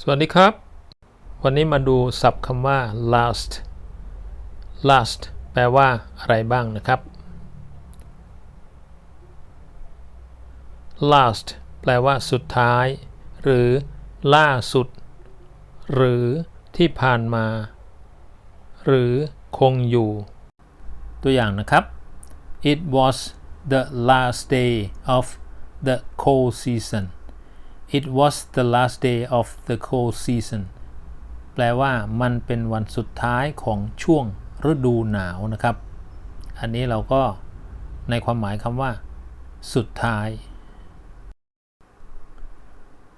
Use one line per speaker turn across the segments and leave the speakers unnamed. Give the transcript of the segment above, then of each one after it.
สวัสดีครับ วันนี้มาดูศัพท์คำว่า last last แปลว่าอะไรบ้างนะครับ last แปลว่าสุดท้าย หรือ ล่าสุด หรือที่ผ่านมา หรือคงอยู่ ตัวอย่างนะครับ it was the last day of the cold season it was the last day of the cold season แปลว่ามันเป็นวันสุดท้ายของช่วงฤดูหนาวนะครับ อันนี้เราก็ในความหมายคำว่า สุดท้าย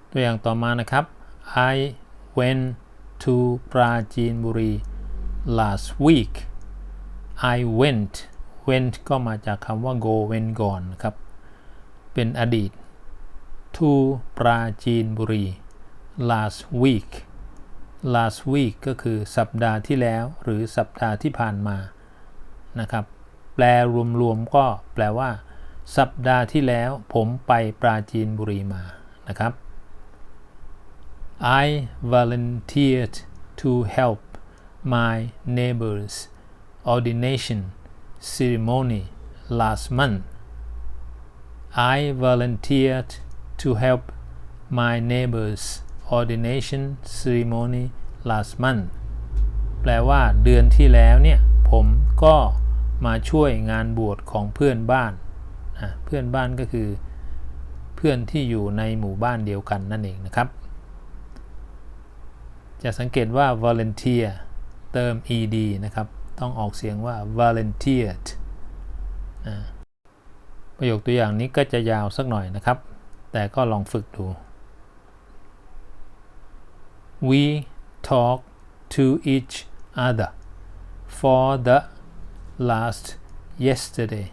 ตัวอย่างต่อมานะครับ I went to ปราจีนบุรี last week I went went ก็มาจากคำว่า go went gone นะครับ เป็นอดีต to ปราจีนบุรี last week last week ก็คือสัปดาห์ที่แล้ว หรือสัปดาห์ที่ผ่านมานะครับ แปลรวมๆก็แปลว่า สัปดาห์ที่แล้วผมไปปราจีนบุรีมานะครับ I volunteered to help my neighbor's ordination ceremony last month. I volunteered to help my neighbor's ordination ceremony last month แปลว่าเดือนที่แล้วเนี่ย ผมก็มาช่วยงานบวชของเพื่อนบ้านนะเพื่อนบ้านก็คือ เพื่อนที่อยู่ในหมู่บ้านเดียวกันนั่นเองนะครับ จะสังเกตว่า volunteer เติม ed นะครับ ต้องออกเสียงว่า volunteered อ่าประโยคตัวอย่างนี้ก็จะยาวสักหน่อยนะครับ แต่ก็ลองฝึกดู We talk to each other for the last yesterday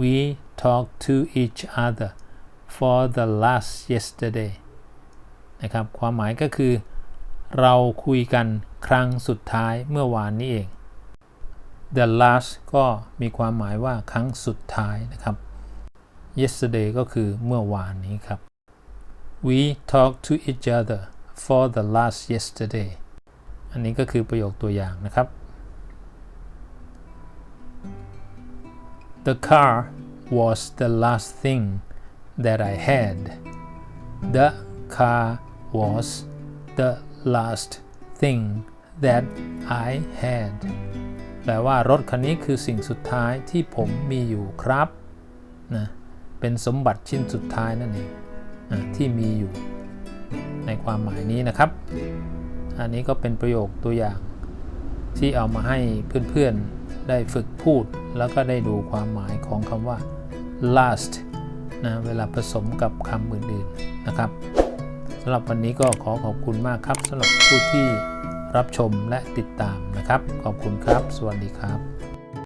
We talk to each other for the last yesterday นะครับความหมายก็คือ เราคุยกันครั้งสุดท้ายเมื่อวานนี้เอง the last ก็มีความหมายว่าครั้งสุดท้ายนะครับ yesterday ก็คือเมื่อวานนี้ครับ we talked to each other for the last yesterday อันนี้ก็คือประโยคตัวอย่างนะครับ the car was the last thing that I had the car was the last thing that I had แปลว่ารถคันนี้คือสิ่งสุดท้ายที่ผมมีอยู่ครับนะ เป็นสมบัติชิ้นสุดท้ายนั่นเองนะที่มีอยู่ในความหมายนี้นะครับ อันนี้ก็เป็นประโยคตัวอย่างที่เอามาให้เพื่อนๆได้ฝึกพูด แล้วก็ได้ดูความหมายของคำว่า last นะเวลาผสมกับคำอื่นๆนะครับสำหรับวันนี้ก็ขอขอบคุณมากครับสำหรับผู้ที่รับชมและติดตามนะครับ ขอบคุณครับ สวัสดีครับ